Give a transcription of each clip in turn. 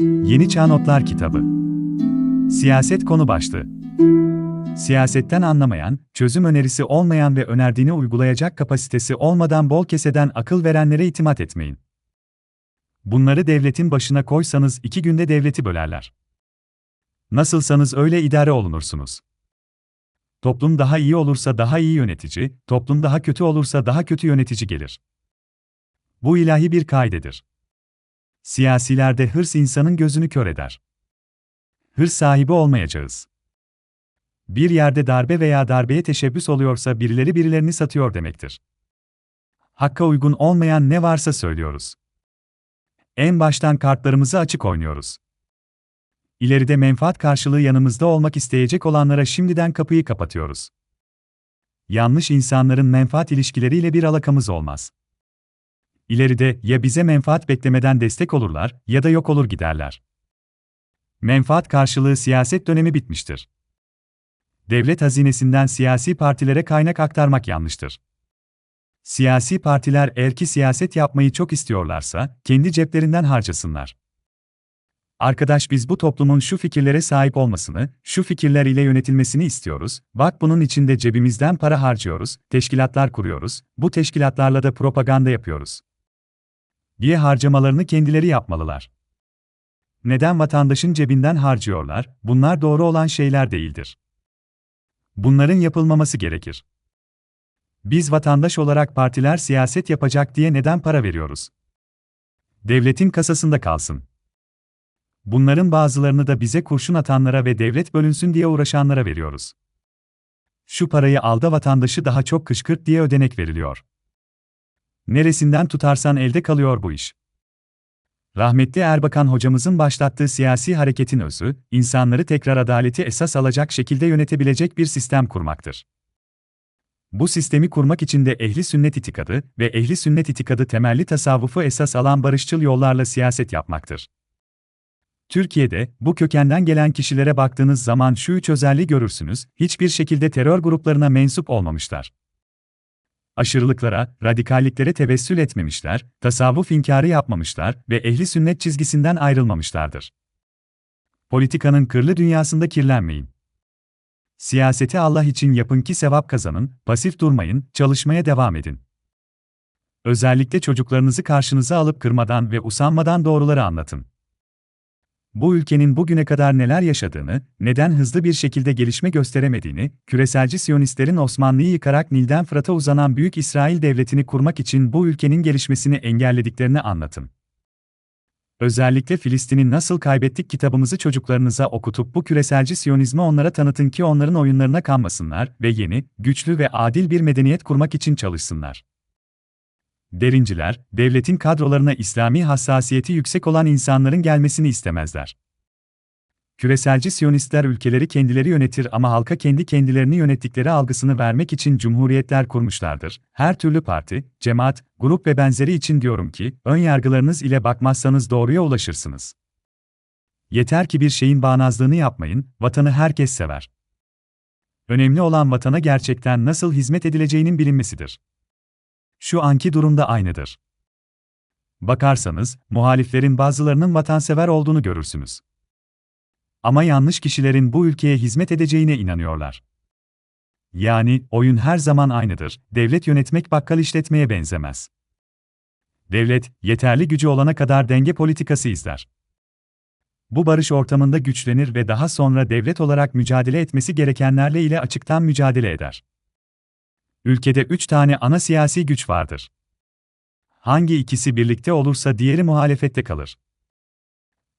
Yeni Çağ Notlar Kitabı Siyaset konu başlığı Siyasetten anlamayan, çözüm önerisi olmayan ve önerdiğini uygulayacak kapasitesi olmadan bol keseden akıl verenlere itimat etmeyin. Bunları devletin başına koysanız iki günde devleti bölerler. Nasılsanız öyle idare olunursunuz. Toplum daha iyi olursa daha iyi yönetici, toplum daha kötü olursa daha kötü yönetici gelir. Bu ilahi bir kaidedir. Siyasilerde hırs insanın gözünü kör eder. Hırs sahibi olmayacağız. Bir yerde darbe veya darbeye teşebbüs oluyorsa birileri birilerini satıyor demektir. Hakka uygun olmayan ne varsa söylüyoruz. En baştan kartlarımızı açık oynuyoruz. İleride menfaat karşılığı yanımızda olmak isteyecek olanlara şimdiden kapıyı kapatıyoruz. Yanlış insanların menfaat ilişkileriyle bir alakamız olmaz. İleride ya bize menfaat beklemeden destek olurlar ya da yok olur giderler. Menfaat karşılığı siyaset dönemi bitmiştir. Devlet hazinesinden siyasi partilere kaynak aktarmak yanlıştır. Siyasi partiler eğer ki siyaset yapmayı çok istiyorlarsa, kendi ceplerinden harcasınlar. Arkadaş biz bu toplumun şu fikirlere sahip olmasını, şu fikirler ile yönetilmesini istiyoruz, bak bunun için de cebimizden para harcıyoruz, teşkilatlar kuruyoruz, bu teşkilatlarla da propaganda yapıyoruz. Diye harcamalarını kendileri yapmalılar. Neden vatandaşın cebinden harcıyorlar, bunlar doğru olan şeyler değildir. Bunların yapılmaması gerekir. Biz vatandaş olarak partiler siyaset yapacak diye neden para veriyoruz? Devletin kasasında kalsın. Bunların bazılarını da bize kurşun atanlara ve devlet bölünsün diye uğraşanlara veriyoruz. Şu parayı al da vatandaşı daha çok kışkırt diye ödenek veriliyor. Neresinden tutarsan elde kalıyor bu iş. Rahmetli Erbakan hocamızın başlattığı siyasi hareketin özü, insanları tekrar adaleti esas alacak şekilde yönetebilecek bir sistem kurmaktır. Bu sistemi kurmak için de ehli sünnet itikadı ve ehli sünnet itikadı temelli tasavvufu esas alan barışçıl yollarla siyaset yapmaktır. Türkiye'de bu kökenden gelen kişilere baktığınız zaman şu üç özelliği görürsünüz, hiçbir şekilde terör gruplarına mensup olmamışlar. Aşırılıklara, radikalliklere tevessül etmemişler, tasavvuf inkarı yapmamışlar ve ehli sünnet çizgisinden ayrılmamışlardır. Politikanın kırlı dünyasında kirlenmeyin. Siyaseti Allah için yapın ki sevap kazanın, pasif durmayın, çalışmaya devam edin. Özellikle çocuklarınızı karşınıza alıp kırmadan ve usanmadan doğruları anlatın bu ülkenin bugüne kadar neler yaşadığını, neden hızlı bir şekilde gelişme gösteremediğini, küreselci Siyonistlerin Osmanlı'yı yıkarak Nil'den Fırat'a uzanan Büyük İsrail Devleti'ni kurmak için bu ülkenin gelişmesini engellediklerini anlatın. Özellikle Filistin'i nasıl kaybettik kitabımızı çocuklarınıza okutup bu küreselci Siyonizmi onlara tanıtın ki onların oyunlarına kanmasınlar ve yeni, güçlü ve adil bir medeniyet kurmak için çalışsınlar. Derinciler, devletin kadrolarına İslami hassasiyeti yüksek olan insanların gelmesini istemezler. Küreselci Siyonistler ülkeleri kendileri yönetir ama halka kendi kendilerini yönettikleri algısını vermek için cumhuriyetler kurmuşlardır. Her türlü parti, cemaat, grup ve benzeri için diyorum ki, ön yargılarınız ile bakmazsanız doğruya ulaşırsınız. Yeter ki bir şeyin bağnazlığını yapmayın, vatanı herkes sever. Önemli olan vatana gerçekten nasıl hizmet edileceğinin bilinmesidir. Şu anki durumda aynıdır. Bakarsanız, muhaliflerin bazılarının vatansever olduğunu görürsünüz. Ama yanlış kişilerin bu ülkeye hizmet edeceğine inanıyorlar. Yani, oyun her zaman aynıdır, devlet yönetmek bakkal işletmeye benzemez. Devlet, yeterli gücü olana kadar denge politikası izler. Bu barış ortamında güçlenir ve daha sonra devlet olarak mücadele etmesi gerekenlerle ile açıktan mücadele eder. Ülkede üç tane ana siyasi güç vardır. Hangi ikisi birlikte olursa diğeri muhalefette kalır.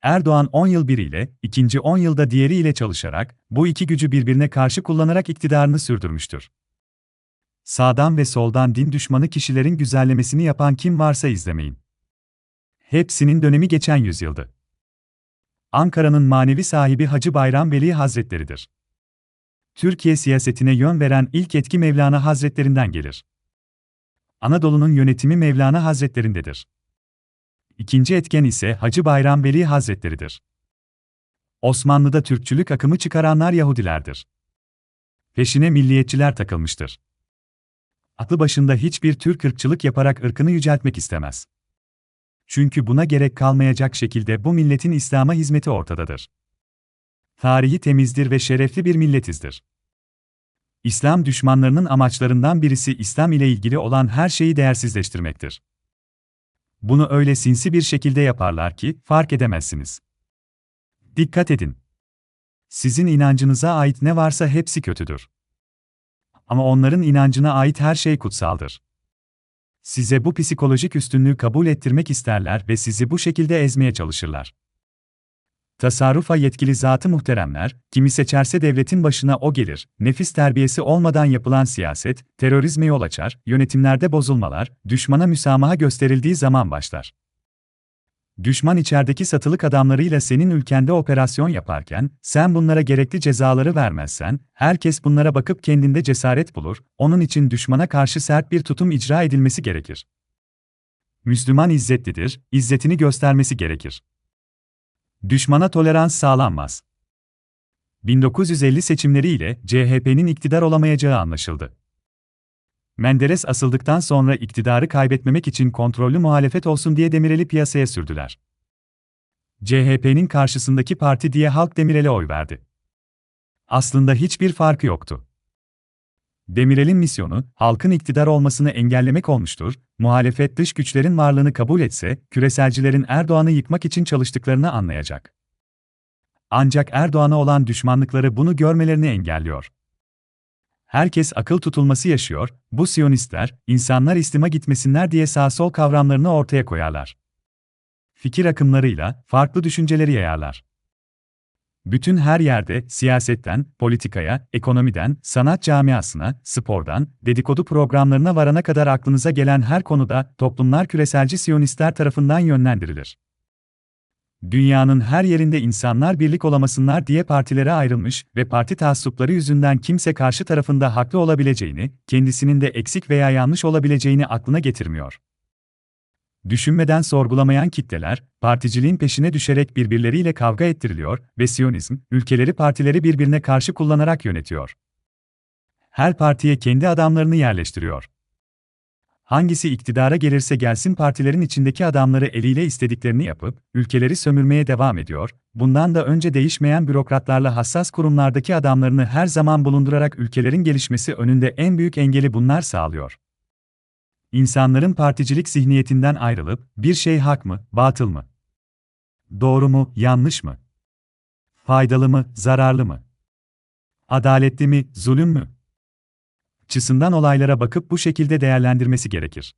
Erdoğan 10 yıl biriyle, ikinci 10 yılda diğeriyle çalışarak, bu iki gücü birbirine karşı kullanarak iktidarını sürdürmüştür. Sağdan ve soldan din düşmanı kişilerin güzellemesini yapan kim varsa izlemeyin. Hepsinin dönemi geçen yüzyıldı. Ankara'nın manevi sahibi Hacı Bayram Veli Hazretleridir. Türkiye siyasetine yön veren ilk etki Mevlana Hazretlerinden gelir. Anadolu'nun yönetimi Mevlana Hazretlerindedir. İkinci etken ise Hacı Bayram Veli Hazretleridir. Osmanlı'da Türkçülük akımı çıkaranlar Yahudilerdir. Peşine milliyetçiler takılmıştır. Aklı başında hiçbir Türk ırkçılık yaparak ırkını yüceltmek istemez. Çünkü buna gerek kalmayacak şekilde bu milletin İslam'a hizmeti ortadadır. Tarihi temizdir ve şerefli bir milletizdir. İslam düşmanlarının amaçlarından birisi İslam ile ilgili olan her şeyi değersizleştirmektir. Bunu öyle sinsi bir şekilde yaparlar ki fark edemezsiniz. Dikkat edin. Sizin inancınıza ait ne varsa hepsi kötüdür. Ama onların inancına ait her şey kutsaldır. Size bu psikolojik üstünlüğü kabul ettirmek isterler ve sizi bu şekilde ezmeye çalışırlar. Tasarrufa yetkili zatı muhteremler, kimi seçerse devletin başına o gelir, nefis terbiyesi olmadan yapılan siyaset, terörizme yol açar, yönetimlerde bozulmalar, düşmana müsamaha gösterildiği zaman başlar. Düşman içerideki satılık adamlarıyla senin ülkende operasyon yaparken, sen bunlara gerekli cezaları vermezsen, herkes bunlara bakıp kendinde cesaret bulur, onun için düşmana karşı sert bir tutum icra edilmesi gerekir. Müslüman izzetlidir, izzetini göstermesi gerekir. Düşmana tolerans sağlanmaz. 1950 seçimleriyle CHP'nin iktidar olamayacağı anlaşıldı. Menderes asıldıktan sonra iktidarı kaybetmemek için kontrollü muhalefet olsun diye Demirel'i piyasaya sürdüler. CHP'nin karşısındaki parti diye halk Demirel'e oy verdi. Aslında hiçbir farkı yoktu. Demirel'in misyonu, halkın iktidar olmasını engellemek olmuştur, muhalefet dış güçlerin varlığını kabul etse, küreselcilerin Erdoğan'ı yıkmak için çalıştıklarını anlayacak. Ancak Erdoğan'a olan düşmanlıkları bunu görmelerini engelliyor. Herkes akıl tutulması yaşıyor, bu Siyonistler, insanlar İslam'a gitmesinler diye sağ-sol kavramlarını ortaya koyarlar. Fikir akımlarıyla, farklı düşünceleri yayarlar. Bütün her yerde, siyasetten, politikaya, ekonomiden, sanat camiasına, spordan, dedikodu programlarına varana kadar aklınıza gelen her konuda, toplumlar küreselci Siyonistler tarafından yönlendirilir. Dünyanın her yerinde insanlar birlik olamasınlar diye partilere ayrılmış ve parti taassupları yüzünden kimse karşı tarafında haklı olabileceğini, kendisinin de eksik veya yanlış olabileceğini aklına getirmiyor. Düşünmeden sorgulamayan kitleler, particiliğin peşine düşerek birbirleriyle kavga ettiriliyor ve Siyonizm, ülkeleri partileri birbirine karşı kullanarak yönetiyor. Her partiye kendi adamlarını yerleştiriyor. Hangisi iktidara gelirse gelsin partilerin içindeki adamları eliyle istediklerini yapıp, ülkeleri sömürmeye devam ediyor, bundan da önce değişmeyen bürokratlarla hassas kurumlardaki adamlarını her zaman bulundurarak ülkelerin gelişmesi önünde en büyük engeli bunlar sağlıyor. İnsanların particilik zihniyetinden ayrılıp, bir şey hak mı, batıl mı? Doğru mu, yanlış mı? Faydalı mı, zararlı mı? Adaletli mi, zulüm mü? Çısından olaylara bakıp bu şekilde değerlendirmesi gerekir.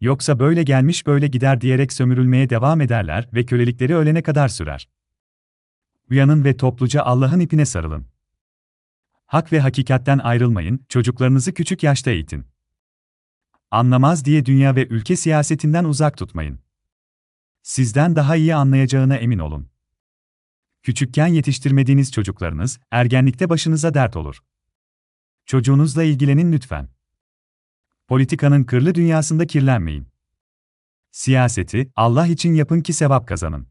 Yoksa böyle gelmiş böyle gider diyerek sömürülmeye devam ederler ve kölelikleri ölene kadar sürer. Uyanın ve topluca Allah'ın ipine sarılın. Hak ve hakikatten ayrılmayın, çocuklarınızı küçük yaşta eğitin. Anlamaz diye dünya ve ülke siyasetinden uzak tutmayın. Sizden daha iyi anlayacağına emin olun. Küçükken yetiştirmediğiniz çocuklarınız, ergenlikte başınıza dert olur. Çocuğunuzla ilgilenin lütfen. Politikanın kırlı dünyasında kirlenmeyin. Siyaseti, Allah için yapın ki sevap kazanın.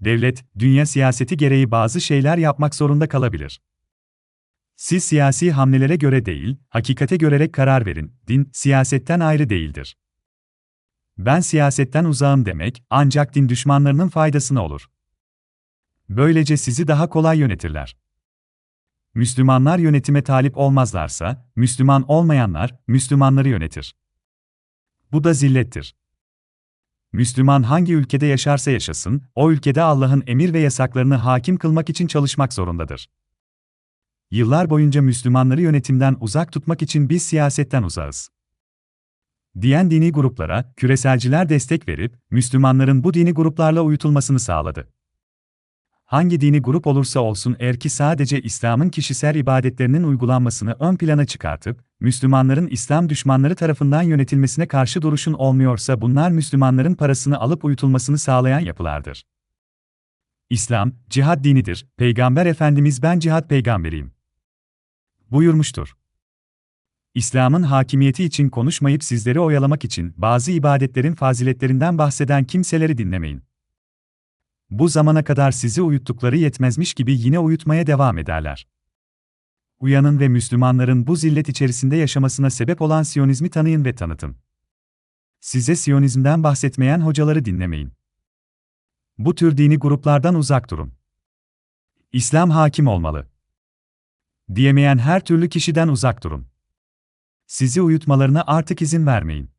Devlet, dünya siyaseti gereği bazı şeyler yapmak zorunda kalabilir. Siz siyasi hamlelere göre değil, hakikate görerek karar verin. Din, siyasetten ayrı değildir. Ben siyasetten uzağım demek, ancak din düşmanlarının faydasına olur. Böylece sizi daha kolay yönetirler. Müslümanlar yönetime talip olmazlarsa, Müslüman olmayanlar, Müslümanları yönetir. Bu da zillettir. Müslüman hangi ülkede yaşarsa yaşasın, o ülkede Allah'ın emir ve yasaklarını hakim kılmak için çalışmak zorundadır. Yıllar boyunca Müslümanları yönetimden uzak tutmak için biz siyasetten uzağız. Diyen dini gruplara, küreselciler destek verip, Müslümanların bu dini gruplarla uyutulmasını sağladı. Hangi dini grup olursa olsun eğer ki sadece İslam'ın kişisel ibadetlerinin uygulanmasını ön plana çıkartıp, Müslümanların İslam düşmanları tarafından yönetilmesine karşı duruşun olmuyorsa bunlar Müslümanların parasını alıp uyutulmasını sağlayan yapılardır. İslam, cihad dinidir, Peygamber Efendimiz ben cihad peygamberiyim. Buyurmuştur. İslam'ın hakimiyeti için konuşmayıp sizleri oyalamak için bazı ibadetlerin faziletlerinden bahseden kimseleri dinlemeyin. Bu zamana kadar sizi uyuttukları yetmezmiş gibi yine uyutmaya devam ederler. Uyanın ve Müslümanların bu zillet içerisinde yaşamasına sebep olan Siyonizmi tanıyın ve tanıtın. Size Siyonizmden bahsetmeyen hocaları dinlemeyin. Bu tür dini gruplardan uzak durun. İslam hakim olmalı. Diyemeyen her türlü kişiden uzak durun. Sizi uyutmalarına artık izin vermeyin.